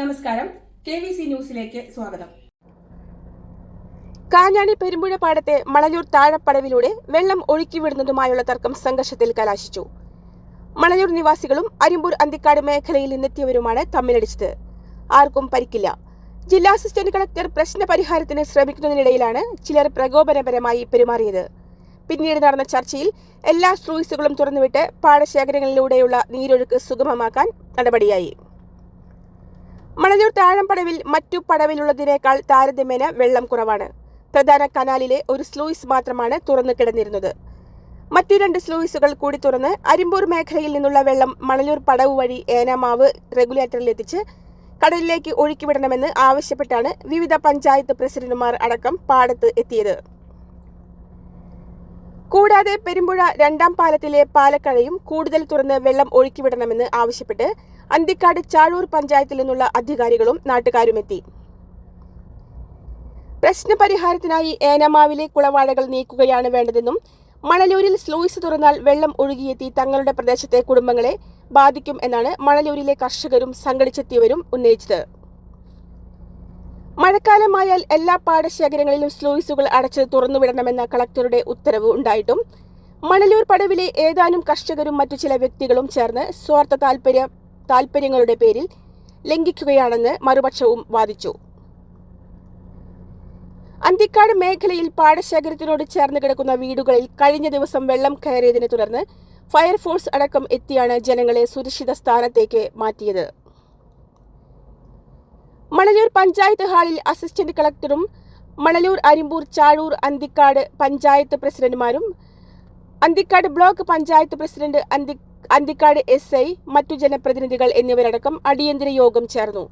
നമസ്കാരം. K V C ന്യൂസിലേക്ക് സ്വാഗതം. കാഞ്ഞാണി പെരുമ്പുഴ പാടത്തെ മണലൂർ താഴപ്പടവിലൂടെ വെള്ളം ഒഴുക്കിവിടുന്നതുമായുള്ള തർക്കം സംഘർഷത്തിൽ കലാശിച്ചു. മണലൂർ നിവാസികളും അരിമ്പൂർ അന്തിക്കാട് മേഖലയിൽ നിന്നെത്തിയവരുമാണ് തമ്മിലടിച്ചത്. ആർക്കും പരിക്കില്ല. ജില്ലാ അസിസ്റ്റന്റ് കളക്ടർ പ്രശ്ന പരിഹാരത്തിന് ശ്രമിക്കുന്നതിനിടയിലാണ് ചിലർ പ്രകോപനപരമായി പെരുമാറിയത്. പിന്നീട് നടന്ന ചർച്ചയിൽ എല്ലാ സ്ലൂയിസുകളും തുറന്നുവിട്ട് പാടശേഖരങ്ങളിലൂടെയുള്ള നീരൊഴുക്ക് സുഗമമാക്കാൻ നടപടിയായി. മണലൂർ താഴംപടവിൽ മറ്റു പടവിലുള്ളതിനേക്കാൾ താരതമ്യേന വെള്ളം കുറവാണ്. പ്രധാന കനാലിലെ ഒരു സ്ലൂയിസ് മാത്രമാണ് തുറന്നു കിടന്നിരുന്നത്. മറ്റു രണ്ട് സ്ലൂയിസുകൾ കൂടി തുറന്ന് അരിമ്പൂർ മേഖലയിൽ നിന്നുള്ള വെള്ളം മണലൂർ പടവ് വഴി ഏനാമാവ് റെഗുലേറ്ററിലെത്തിച്ച് കടലിലേക്ക് ഒഴുക്കിവിടണമെന്ന് ആവശ്യപ്പെട്ടാണ് വിവിധ പഞ്ചായത്ത് പ്രസിഡന്റുമാർ അടക്കം പാടത്ത് എത്തിയത്. കൂടാതെ പെരുമ്പുഴ രണ്ടാം പാലത്തിലെ പാലക്കഴയും കൂടുതൽ തുറന്ന് വെള്ളം ഒഴുക്കിവിടണമെന്ന് ആവശ്യപ്പെട്ട് അന്തിക്കാട് ചാഴൂർ പഞ്ചായത്തിൽ നിന്നുള്ള അധികാരികളും നാട്ടുകാരുമെത്തി. പ്രശ്നപരിഹാരത്തിനായി ഏനമാവിലെ കുളവാഴകൾ നീക്കുകയാണ് വേണ്ടതെന്നും മണലൂരിൽ സ്ലൂയിസ് തുറന്നാൽ വെള്ളം ഒഴുകിയെത്തി തങ്ങളുടെ പ്രദേശത്തെ കുടുംബങ്ങളെ ബാധിക്കും എന്നാണ് മണലൂരിലെ കർഷകരും സംഘടിച്ചെത്തിയവരും ഉന്നയിച്ചത്. മഴക്കാലമായാൽ എല്ലാ പാടശേഖരങ്ങളിലും സ്ലൂയിസുകൾ അടച്ച് തുറന്നുവിടണമെന്ന കളക്ടറുടെ ഉത്തരവ് ഉണ്ടായിട്ടും. മണലൂർ പടവിലെ ഏതാനും കർഷകരും മറ്റു ചില വ്യക്തികളും ചേർന്ന് സ്വാർത്ഥ താൽപര്യ താൽപര്യങ്ങളുടെ പേരിൽ ലംഘിക്കുകയാണെന്ന് മറുപക്ഷവും വാദിച്ചു. അന്തിക്കാട് മേഖലയിൽ പാടശേഖരത്തിനോട് ചേർന്ന് കിടക്കുന്ന വീടുകളിൽ കഴിഞ്ഞ ദിവസം വെള്ളം കയറിയതിനെ തുടർന്ന് ഫയർഫോഴ്സ് അടക്കം എത്തിയാണ് ജനങ്ങളെ സുരക്ഷിത സ്ഥാനത്തേക്ക് മാറ്റിയത്. മണലൂർ പഞ്ചായത്ത് ഹാളിൽ അസിസ്റ്റന്റ് കളക്ടറും മണലൂർ അരിമ്പൂർ ചാഴൂർ അന്തിക്കാട് പഞ്ചായത്ത് പ്രസിഡന്റുമാരും അന്തിക്കാട് ബ്ലോക്ക് പഞ്ചായത്ത് പ്രസിഡന്റ് അന്തി അന്തിക്കാട് എസ് ഐ മറ്റു ജനപ്രതിനിധികൾ എന്നിവരടക്കം അടിയന്തര യോഗം ചേർന്നു.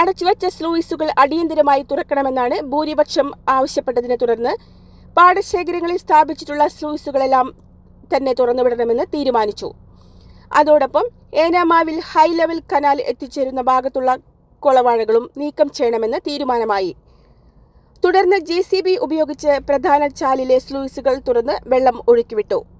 അടച്ചുവച്ച സ്ലൂയിസുകൾ അടിയന്തരമായി തുറക്കണമെന്നാണ് ഭൂരിപക്ഷം ആവശ്യപ്പെട്ടതിനെ തുടർന്ന് പാടശേഖരങ്ങളിൽ സ്ഥാപിച്ചിട്ടുള്ള സ്ലൂയിസുകളെല്ലാം തന്നെ തുറന്നുവിടണമെന്ന് തീരുമാനിച്ചു. അതോടൊപ്പം ഏനാമാവിൽ ഹൈ ലെവൽ കനാൽ എത്തിച്ചേരുന്ന ഭാഗത്തുള്ള കൊളവാഴകളും നീക്കം ചെയ്യണമെന്ന് തീരുമാനമായി. തുടർന്ന് ജെ ഉപയോഗിച്ച് പ്രധാന ചാലിലെ സ്ലൂയിസുകൾ തുറന്ന് വെള്ളം ഒഴുക്കിവിട്ടു.